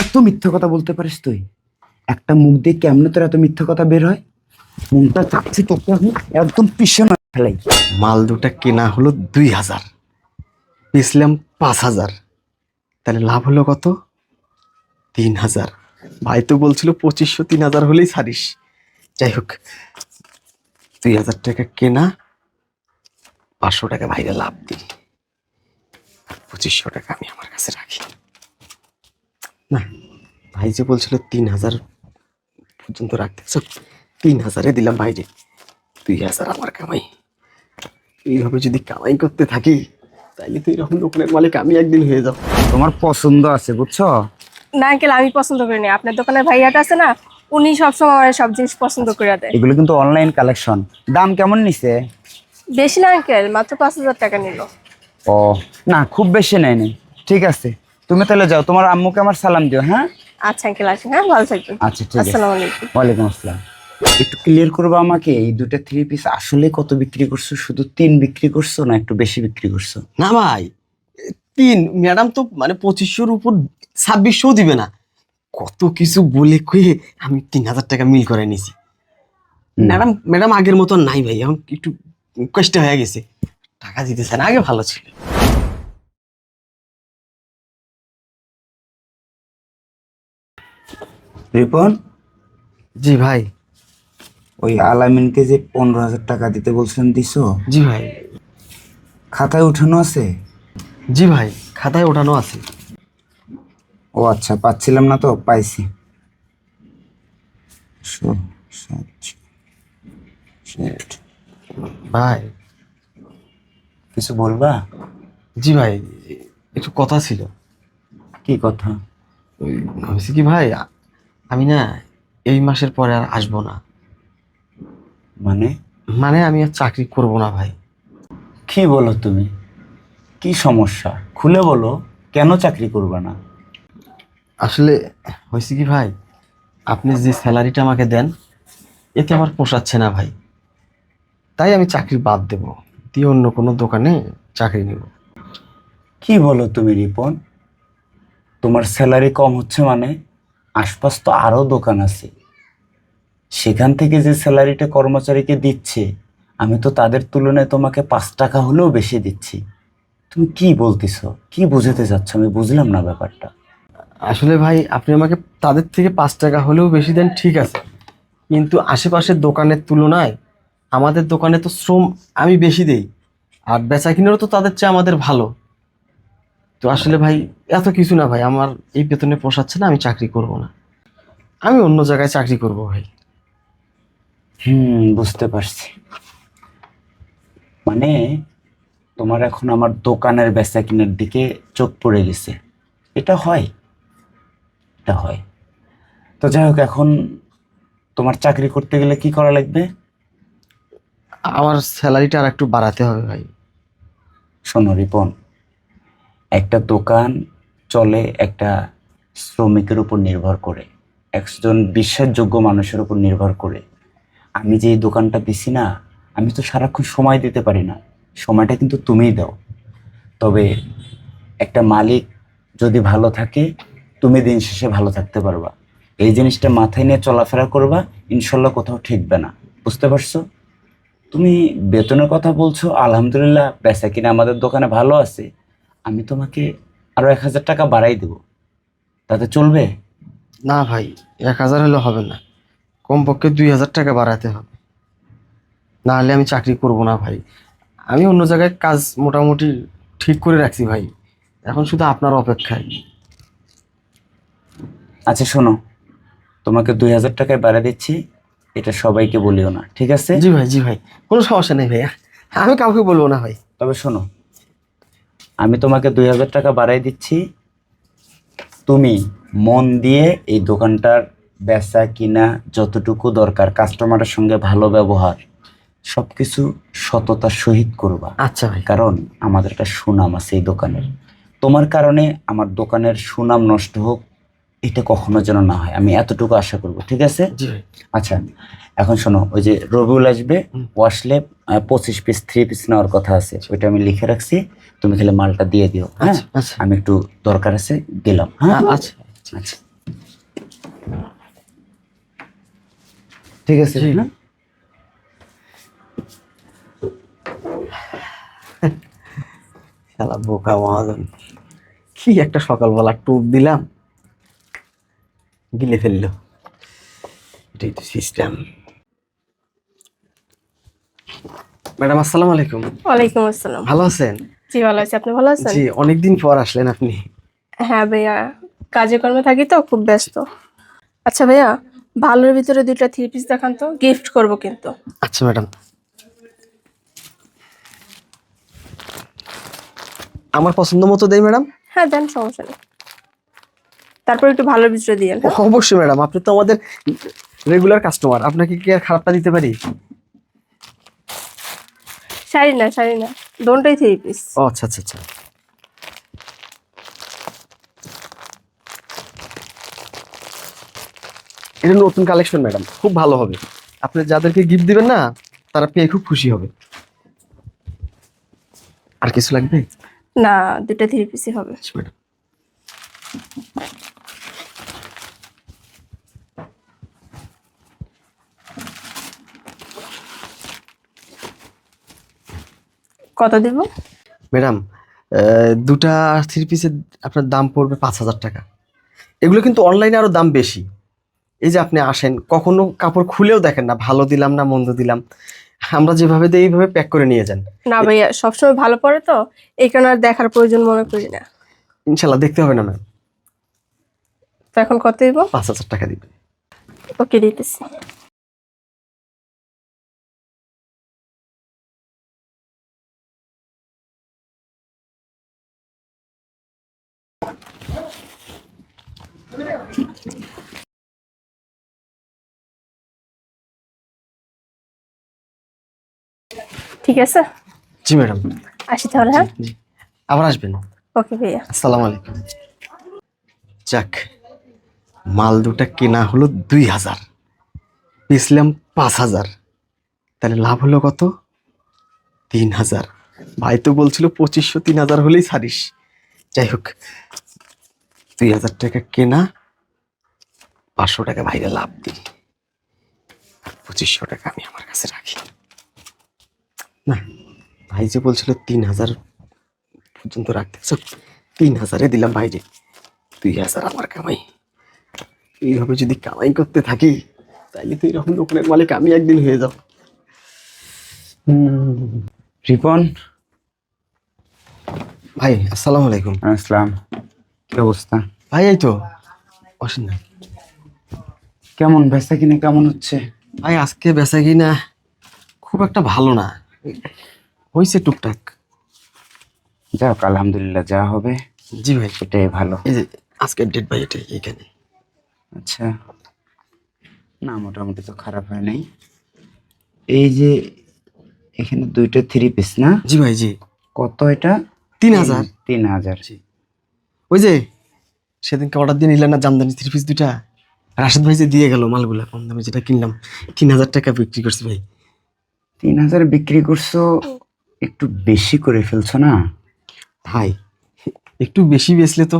এত মিথ্যা কথা বলতে পারিস তুই? একটা মুখ দিয়ে কেমনে তোর এত মিথ্যা কথা বের হয়? মুখটা চাচ্ছি তোকে আমি একদম পিছনে ফেলাই। মাল দুটা কেনা হলো দুই হাজার। বেচলাম পাঁচ হাজার। তাহলে লাভ হলো কত? তিন হাজার। ভাই তো বলছিল পঁচিশশো তিন হাজার হলেই ছাড়িস। যাই হোক, দুই হাজার টাকা কেনা, পাঁচশো টাকা ভাইরে লাভ দিই। পঁচিশশো টাকা আমি আমার কাছে রাখি। ভাই যে বলছিল তিন হাজার পর্যন্ত রাখতে। চল, তিন হাজারে দিলাম ভাইরে দুই হাজার আমার কামাই। এইভাবে যদি কামাই করতে থাকি তাইলে তো এরকম দোকানের মালিক আমি একদিন হয়ে যাব। তোমার পছন্দ আছে বুঝছ? না আঙ্কেল আমি পছন্দ করি না। আপনার দোকানের ভাইয়াটা আছে না উনি সবসময় আমার সব জিনিস পছন্দ করে দেয়। এগুলো কিন্তু অনলাইন কালেকশন দাম কেমন নিছে? বেশি না আঙ্কেল মাত্র পাঁচ হাজার টাকা নিল। ও না খুব বেশি নেয়নি। ঠিক আছে তুমি তাহলে যাও তোমার আম্মুকে আমার সালাম দিও হ্যাঁ? আচ্ছা আঙ্কেল আসেন। হ্যাঁ ভালো থাকবেন। আচ্ছা ঠিক আছে। আসসালামু আলাইকুম। ওয়ালাইকুম আসসালাম। একটু ক্লিয়ার করব আমাকে এই দুটো থ্রি পিস আসলে কত বিক্রি করছ? শুধু তিন বিক্রি করছ না একটু বেশি বিক্রি করছ? না ভাই তিন ম্যাডাম তো মানে পঁচিশশোর উপর ছাব্বিশশো দিবে না। কত কিছু বলে কয়ে আমি তিন হাজার টাকা মিল করে নিছি। ম্যাডাম ম্যাডাম আগের মতো নাই ভাই এখন একটু কষ্ট হয়ে গেছে। টাকা দিতেছে না আগে ভালো ছিল। রিপন? জি ভাই। ওই আলামিনকে যে পনেরো হাজার টাকা দিতে বলছিলাম দিছো? জি ভাই। খাতায় উঠানো আছে? জি ভাই খাতায় ওঠানো আছে। ও আচ্ছা পাচ্ছিলাম না তো পাইছি। ষোলো, সাত, আট। ভাই। কিছু বলবা? জি ভাই একটু কথা ছিল। কি কথা? ওই ভাবছি কি ভাই আমি না এই মাসের পরে আর আসব না। মানে? মানে আমি আর চাকরি করব না ভাই। কি বলো তুমি? কি সমস্যা? খুলে বলো কেন চাকরি করবে না? আসলে হয়েছে কি ভাই আপনি যে স্যালারিটা আমাকে দেন এতে আমার পোষাচ্ছে না ভাই। তাই আমি চাকরি বাদ দেব দিয়ে অন্য কোনো দোকানে চাকরি নেব। কি বলো তুমি রিপন? তোমার স্যালারি কম হচ্ছে মানে আশপাশ তো আরও দোকান আছে। সেখান থেকে যে স্যালারিটা কর্মচারীকে দিচ্ছে, আমি তো তাদের তুলনায় তোমাকে পাঁচ টাকা হলেও বেশি দিচ্ছি। তুমি কি বলতেছ? কি বুঝাতে চাচ্ছ? আমি বুঝলাম না ব্যাপারটা। আসলে ভাই, আপনি আমাকে তাদের থেকে পাঁচ টাকা হলেও বেশি দেন, ঠিক আছে। কিন্তু আশেপাশের দোকানের তুলনায় আমাদের দোকানে তো শ্রম আমি বেশি দেই। আর বেচা কিনেরও তো তাদের চেয়ে আমাদের ভালো। তো আসলে ভাই এত কিছু না ভাই আমার এই বেতনে পোষাচ্ছে না আমি চাকরি করব না। আমি অন্য জায়গায় চাকরি করব ভাই। হুম বুঝতে পারছি। মানে তোমার এখন আমার দোকানের বেচা কিনার দিকে চোখ পড়ে গেছে। এটা হয়। এটা হয়। তো যাই হোক এখন তোমার চাকরি করতে গেলে কি করা লাগবে? আমার স্যালারিটা আর একটু বাড়াতে হবে ভাই। শোনো রিপন একটা দোকান চলে একটা শ্রমিকের উপর নির্ভর করে, একজন বিশ্বাসযোগ্য মানুষের উপর নির্ভর করে। আমি যে দোকানটা দিছি না, আমি তো সারাক্ষণ সময় দিতে পারি না। সময়টা কিন্তু তুমিই দাও। তবে একটা মালিক যদি ভালো থাকে, তুমি দিন শেষে ভালো থাকতে পারবা। এই জিনিসটা মাথায় নিয়ে চলাফেরা করবা, ইনশাল্লাহ কোথাও ঠিকবে না। বুঝতে পারছ? তুমি বেতনের কথা বলছো, আলহামদুলিল্লাহ, বেচা কিনা আমাদের দোকানে ভালো আছে। আমি তোমাকে আরও এক হাজার টাকা বাড়াই দেবো। তাতে চলবে? না ভাই এক হাজার হলে হবে না। কমপক্ষে দুই হাজার টাকা বাড়াতে হবে। না হলে আমি চাকরি করব না ভাই। আমি অন্য জায়গায় কাজ মোটামুটি ঠিক করে রাখছি ভাই। এখন শুধু আপনার অপেক্ষায়। আচ্ছা শোনো। তোমাকে দুই হাজার টাকায় বাড়া দিচ্ছি এটা সবাইকে বলিও না ঠিক আছে? জি ভাই জি ভাই। কোনো সমস্যা নেই ভাইয়া। আমি কাউকে বলব না ভাই। তবে শোনো আমি তোমাকে দুই হাজার টাকা বাড়াই দিচ্ছি। তুমি মন দিয়ে এই দোকানটার বেচা কিনা যতটুকু দরকার কাস্টমারের সঙ্গে ভালো ব্যবহার সব কিছু সততার সহিত করবা। আচ্ছা ভাই। কারণ আমাদের একটা সুনাম আছে এই দোকানের। তোমার কারণে আমার দোকানের সুনাম নষ্ট হোক এটা কখনো যেন না হয়। আমি এতটুকু আশা করব ঠিক আছে? আচ্ছা এখন শোনো ওই যে রবিউল আসবে ও আসলে পঁচিশ পিস থ্রি পিস নেওয়ার কথা আছে। আচ্ছা। ওইটা আমি লিখে রাখছি। তুমি খেলে মালটা দিয়ে দিও হ্যাঁ? আচ্ছা, আচ্ছা। আমি একটু দরকার আছে গেলাম হ্যাঁ? আচ্ছা। আচ্ছা। ঠিক আছে হ্যাঁ? বোকা মহাজন। কি একটা সকালবেলা টুপ দিলাম। গিলে ফেলল। এটাই তো সিস্টেম ম্যাডাম আসসালামু আলাইকুম। ওয়ালাইকুম আসসালাম। ভালো আছেন? জি ভালো আছি। আপনি ভালো আছেন? জি অনেকদিন পর আসলেন আপনি। হ্যাঁ ভাইয়া কাজে কর্মে থাকি তো খুব ব্যস্ত। আচ্ছা ভাইয়া ভালোর ভিতরে দুইটা থ্রি পিস দেখান তো গিফট করব কিন্তু। আচ্ছা ম্যাডাম। আমার পছন্দ মতো দেই ম্যাডাম। হ্যাঁ দেন সমস্যা নেই। তারপর একটু ভালো ভিতরে দিয়েন হ্যাঁ? অবশ্যই ম্যাডাম আপনি তো আমাদের রেগুলার কাস্টমার আপনাকে কি আর খারাপটা দিতে পারি? শাড়ি না শাড়ি না দোনটাই থ্রি পিস ও আচ্ছা আচ্ছা আচ্ছা। এটা নতুন কালেকশন ম্যাডাম খুব ভালো হবে। আপনি যাদেরকে গিফট দিবেন না তারা পেয়ে খুব খুশি হবে। আর কিছু লাগবে? না দুইটা থ্রি পিসই হবে। আচ্ছা, ম্যাডাম। কত দিব? ম্যাডাম দুটা থ্রি পিসের আপনার দাম পড়বে পাঁচ হাজার টাকা। এগুলো কিন্তু অনলাইনে আরও দাম বেশি। এই যে আপনি আসেন কখনো কাপড় খুলেও দেখেন না ভালো দিলাম না মন্দ দিলাম। আমরা যেভাবে দিই এইভাবে প্যাক করে নিয়ে যান। না ভাইয়া সবসময় ভালো পড়ে তো এই কারণে আর দেখার প্রয়োজন মনে করি না। ইনশাল্লাহ দেখতে হবে না ম্যাম। তো এখন কত দিব? পাঁচ হাজার টাকা দিবেন। ওকে দিতেছি। ঠিক আছে? জি ম্যাডাম। আসি তাহলে হ্যাঁ? আবার আসবেন? ওকে ভাইয়া। আসসালামু আলাইকুম যাক মাল দুটা কেনা হলো দুই হাজার। বেচলাম পাঁচ হাজার। তাহলে লাভ হলো কত? তিন হাজার। ভাই তো বলছিল পঁচিশশো তিন হাজার হলেই ছাড়িস যাই হোক দুই হাজার টাকা কেনা পাঁচশো টাকা ভাইরে লাভ দিই। পঁচিশশো টাকা আমি আমার কাছে রাখি। না ভাই যে বলছিল তিন হাজার পর্যন্ত রাখতে চুপ, তিন হাজারে দিলাম বাইরে দুই হাজার আমার কামাই। এইভাবে যদি কামাই করতে থাকি তাইলে তো এরকম দোকানের মালিক আমি একদিন হয়ে যাব। রিপন। ভাই আসসালামু আলাইকুম। আসসালাম। কি অবস্থা? ভাই এই তো। অসীম কেমন? বেচা কিনে কেমন হচ্ছে? ভাই আজকে বেচা কিনা খুব একটা ভালো না। হয়েছে টুকটাক। যাক আলহামদুলিল্লাহ যা হবে। জি ভাই। সেটাই ভালো। এই যে আজকের ডেট ভাই এটা এইখানে আচ্ছা। না মোটামুটি তো খারাপ হয় নাই। এই যে এখানে দুইটা থ্রি পিস না? জি ভাই জি। কত এটা? তিন হাজার? তিন হাজার। ওই যে সেদিনকে অর্ডার দিয়ে নিলেন না জামদানি থ্রি পিস দুইটা? রাশেদ ভাই যে দিয়ে গেল মালগুলা কম দামে যেটা কিনলাম তিন হাজার টাকা বিক্রি করছি ভাই। তিন হাজার বিক্রি করছ একটু বেশি করে ফেলছো না? ভাই একটু বেশি বেচলে তো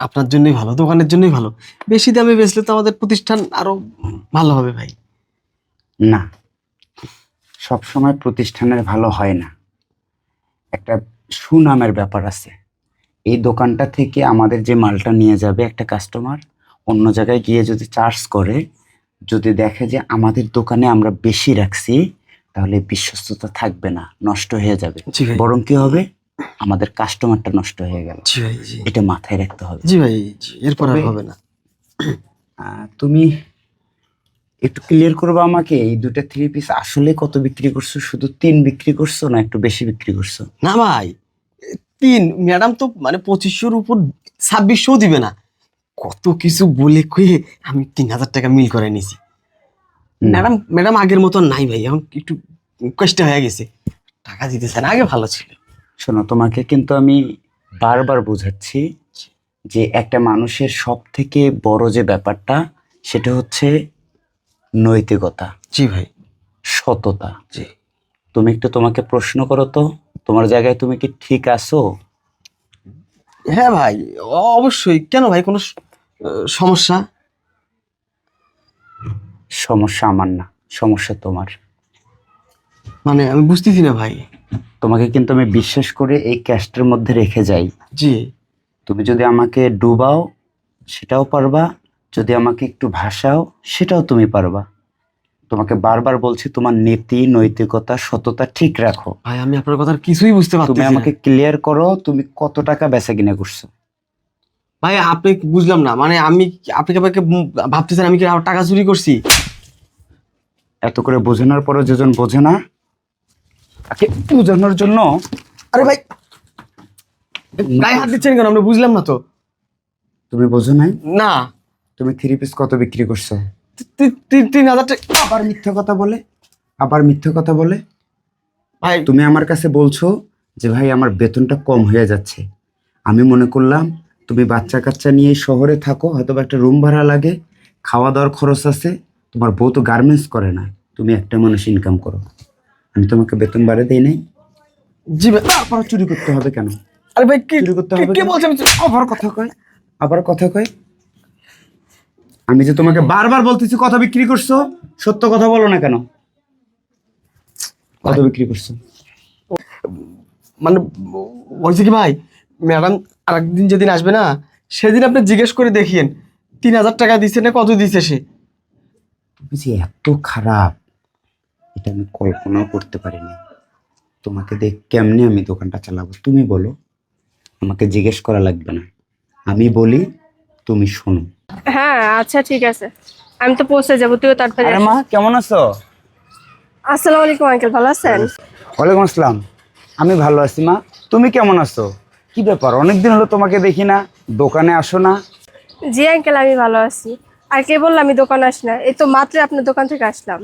আপনার জন্যই ভালো দোকানের জন্যই ভালো। বেশি দামে বেচলে তো আমাদের প্রতিষ্ঠান আরও ভালো হবে ভাই। না সব সময় প্রতিষ্ঠানের ভালো হয় না। একটা সুনামের ব্যাপার আছে। এই দোকানটা থেকে আমাদের যে মালটা নিয়ে যাবে একটা কাস্টমার অন্য জায়গায় গিয়ে যদি চার্জ করে যদি দেখে যে আমাদের দোকানে আমরা বেশি রাখছি তাহলে বিশ্বস্ততা থাকবে না নষ্ট হয়ে যাবে। বরং কি হবে? আমাদের কাস্টমারটা নষ্ট হয়ে গেল। এটা মাথায় রাখতে হবে। জি ভাই এরপর আর হবে না। তুমি একটু ক্লিয়ার করবে আমাকে এই দুটা থ্রি পিস আসলে কত বিক্রি করছ? শুধু তিন বিক্রি করছ না একটু বেশি বিক্রি করছ? না ভাই তিন ম্যাডাম তো মানে পঁচিশশোর উপর ছাব্বিশশো দিবে না। কত কিছু বলে কয়ে আমি তিন হাজার টাকা মিল করে নিছি। না, ম্যাডাম ম্যাডাম আগের মতো নাই ভাই এখন একটু কষ্ট হয়ে গেছে। টাকা দিতেছেন আগে ভালো ছিল। শোনো তোমাকে কিন্তু আমি বারবার বোঝাচ্ছি যে একটা মানুষের সব থেকে বড় যে ব্যাপারটা সেটা হচ্ছে নৈতিকতা। জি ভাই। সততা। জি। তুমি একটু তোমাকে প্রশ্ন করো তো। তোমার জায়গায় তুমি কি ঠিক আছো? হ্যাঁ ভাই অবশ্যই। কেন ভাই কোনো সমস্যা? সমস্যা আমার না সমস্যা তোমার। মানে আমি বুঝতেছি না ভাই। তোমাকে কিন্তু আমি বিশ্বাস করে এই ক্যাস্টের মধ্যে রেখে যাই। জি। তুমি যদি আমাকে ডুবাও সেটাও পারবা। যদি আমাকে একটু ভাসাও সেটাও তুমি পারবা। তোমাকে বারবার বলছি তোমার নীতি নৈতিকতা সততা ঠিক রাখো। ভাই আমি আপনার কথা কিছুই বুঝতে পারছি তুমি আমাকে ক্লিয়ার করো তুমি কত টাকা বেচা কিনা করছ। ভাই আপনি বুঝলাম না। মানে আমি আপনি আমাকে ভাবতেছেন আমি কি টাকা চুরি করছি? এত করে বোঝানোর পরও যেজন বোঝে না। তাকে বোঝানোর জন্য আরে ভাই গায়ে হাত দিচ্ছেন কেন? আমরা বুঝলাম না তো। তুমি বোঝো নাই? না। তুমি থ্রি পিস কত বিক্রি করছ? তিন হাজার টাকা আবার মিথ্যা কথা বলে। আবার মিথ্যা কথা বলে। ভাই তুমি আমার কাছে বলছো যে ভাই আমার বেতনটা কম হয়ে যাচ্ছে। আমি মনে করলাম তুমি বাচ্চা কাচ্চা নিয়ে শহরে থাকো হয়তো একটা রুম ভাড়া লাগে খাওয়া দাওয়ার খরচ আছে তোমার বউ তো গার্মেন্টস করে না তুমি একটা মানুষ ইনকাম করো। আমি তোমাকে বেতন বাড়ে দেই নাই। জি ভাই। আবার চুরি করতে হবে কেন? আরে ভাই কি চুরি করতে হবে কি? বলছেন? আবার কথা কয়। আবার কথা কয়। আমি যে তোমাকে বারবার বলতেছি কথা বিক্রি করছ? সত্য কথা বলো না কেন? কত বিক্রি করছ। মানে বলছি কি ভাই? ম্যাডাম আরেকদিন যেদিন আসবে না সেদিন আপনি জিজ্ঞেস করে দেখিয়েন তিন হাজার টাকা দিচ্ছে না কত দিচ্ছে সে? তুমি যে এত খারাপ এটা আমি কল্পনাও করতে পারিনি। তোমাকে দেখ কেমনে আমি দোকানটা চালাবো তুমি বলো। আমাকে জিজ্ঞেস করা লাগবে না। আমি বলি তুমি শোনো। হ্যাঁ আচ্ছা ঠিক আছে। আমি তো পৌঁছে যাব তুইও তাড়াতাড়ি আরে মা কেমন আছো? আসসালামু আলাইকুম আঙ্কেল ভালো আছেন? ওয়ালাইকুম আসসালাম। আমি ভালো আছি মা। তুমি কেমন আছো? কি ব্যাপার? অনেকদিন হলো তোমাকে দেখি না দোকানে আসো না। জি আঙ্কেল আমি ভালো আছি। আর কে বললাম আমি দোকানে আসি না? এই তো মাত্র আপনার দোকান থেকে আসলাম।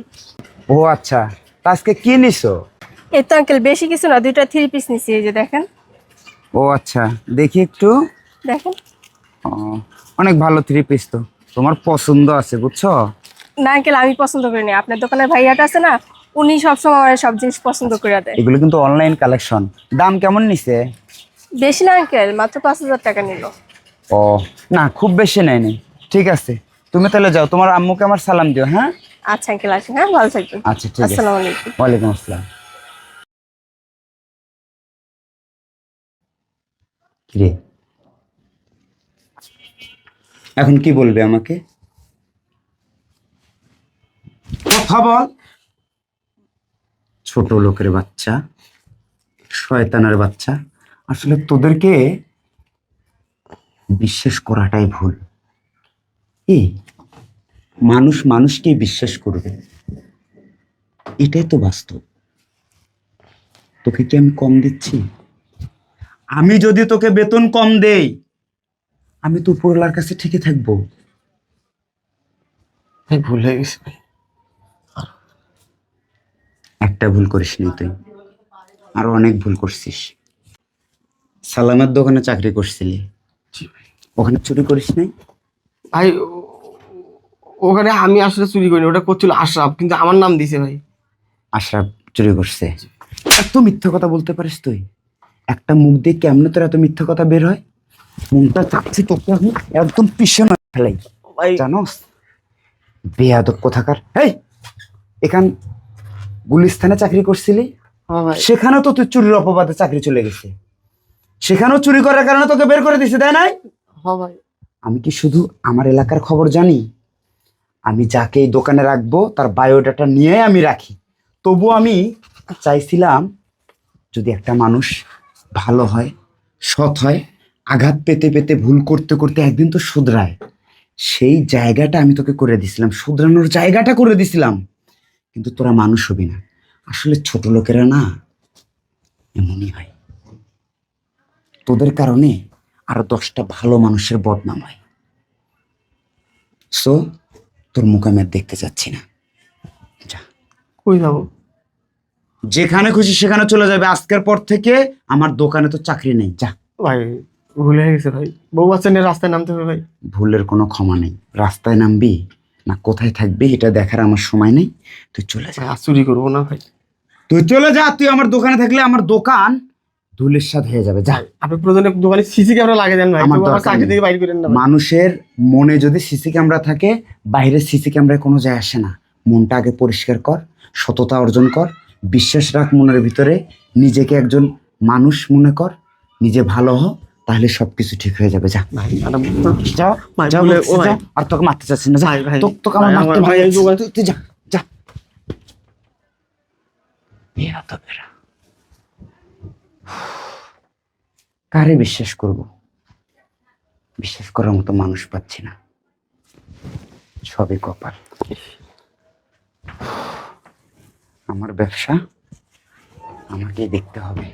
ও আচ্ছা তা আজকে কি নিছো? এই তো আঙ্কেল বেশি কিছু না দুইটা থ্রি পিস নিছি এই যে দেখেন। ও আচ্ছা দেখি একটু। দেখেন। ও, অনেক ভালো থ্রি পিস তো। তোমার পছন্দ আছে বুঝছ? না আঙ্কেল আমি পছন্দ করি না আপনার দোকানের ভাইয়াটা আছে না উনি সবসময় আমার সব জিনিস পছন্দ করে দেয়। এগুলো কিন্তু অনলাইন কালেকশন দাম কেমন নিছে? বেশি না আঙ্কেল মাত্র পাঁচ হাজার টাকা নিল। ও না খুব বেশি নেয়নি। ঠিক আছে তুমি তাহলে যাও তোমার আম্মুকে আমার সালাম দিও হ্যাঁ? আচ্ছা আঙ্কেল আসেন হ্যাঁ ভালো থাকবেন। আচ্ছা ঠিক আছে। আসসালামু আলাইকুম। ওয়ালাইকুম আসসালাম। কিরে? এখন কি বলবে আমাকে? কথা বল। ছোট লোকের বাচ্চা, শয়তানের বাচ্চা, আসলে তোদেরকে বিশ্বাস করাটাই ভুল। এই মানুষ মানুষকেই বিশ্বাস করবে। এটাই তো বাস্তব। তোকে কি আমি কম দিচ্ছি? আমি যদি তোকে বেতন কম দেই আমি তো উপরওয়ালার কাছে ঠিকই থাকব। ভাই ভুল হয়ে গেছে ভাই। একটা ভুল করিস নি তুই। আরও অনেক ভুল করছিস। সালামের দোকানে চাকরি করছিলি। ওখানে চুরি করিস নাই? ভাই ওখানে আমি আসলে চুরি করিনি ওটা করছিল আশরাফ কিন্তু আমার নাম দিছে ভাই। আশরাফ চুরি করছে। এত মিথ্যা কথা বলতে পারিস তুই। একটা মুখ দিয়ে কেমন তোর এত মিথ্যা কথা বের হয়? মুখটা চাচ্ছি তোকে আমি একদম পিছনে ফেলাই জানোস? বেয়াদব কোথাকার। এই এখান গুলিস্তানে চাকরি করছিলি? হ্যাঁ সেখানেও তো তুই চুরির অপবাদে চাকরি চলে গেছে। সেখানেও চুরি করার কারণে তোকে বের করে দিছে তাই নাই? হ্যাঁ আমি কি শুধু আমার এলাকার খবর জানি? আমি যাকে এই দোকানে রাখব তার বায়োডাটা নিয়ে আমি রাখি। তবু আমি চাইছিলাম যদি একটা মানুষ ভালো হয় সৎ হয় আঘাত পেতে পেতে ভুল করতে করতে একদিন তো শুধরায়। সেই জায়গাটা আমি তোকে করে দিছিলাম শুধরানোর জায়গাটা করে দিছিলাম। কিন্তু তোরা মানুষ হবি না। আসলে ছোট লোকেরা না এমনই হয়। তোদের কারণে আরও দশটা ভালো মানুষের বদনাম হয়। সো তোর মুখ আমি আর দেখতে চাচ্ছি না। যা। কই যাব? যেখানে খুশি সেখানে চলে যাবে। আজকের পর থেকে আমার দোকানে তো চাকরি নেই। যা। ভাই ভুল হয়ে গেছে ভাই। বউ বাচ্চা নিয়ে রাস্তায় নামতে হবে ভাই। ভুলের কোনো ক্ষমা নেই। রাস্তায় নামবি? না কোথায় থাকবি? এটা দেখার আমার সময় নেই। তুই চলে যা। আর চুরি করব না ভাই। তুই চলে যা। তুই আমার দোকানে থাকলে আমার দোকান ধুলের সাথ হয়ে যাবে। যা। আপনি প্রয়োজনে দোকানে সিসি ক্যামেরা লাগিয়ে দেন ভাই। আমার দরকার চাকরি। থেকে বাইর করেন না ভাই। মানুষের মনে যদি সিসি ক্যামেরা থাকে বাইরে সিসি ক্যামেরায় কোনো যায় আসে না। মনটা আগে পরিষ্কার কর সততা অর্জন কর বিশ্বাস রাখ মনের ভিতরে। নিজেকে একজন মানুষ মনে কর। নিজে ভালো হ তাহলে সবকিছু ঠিক হয়ে যাবে। যা। আর তোকে মারতে চাচ্ছি না যা। তোকে আমার মারতে ভাই তুই যা যা। বেরা তো বেরা কারে বিশ্বাস করব? বিশ্বাস করার মতো মানুষ পাচ্ছি না। সবই কপাল। আমার ব্যবসা আমাকেই দেখতে হবে।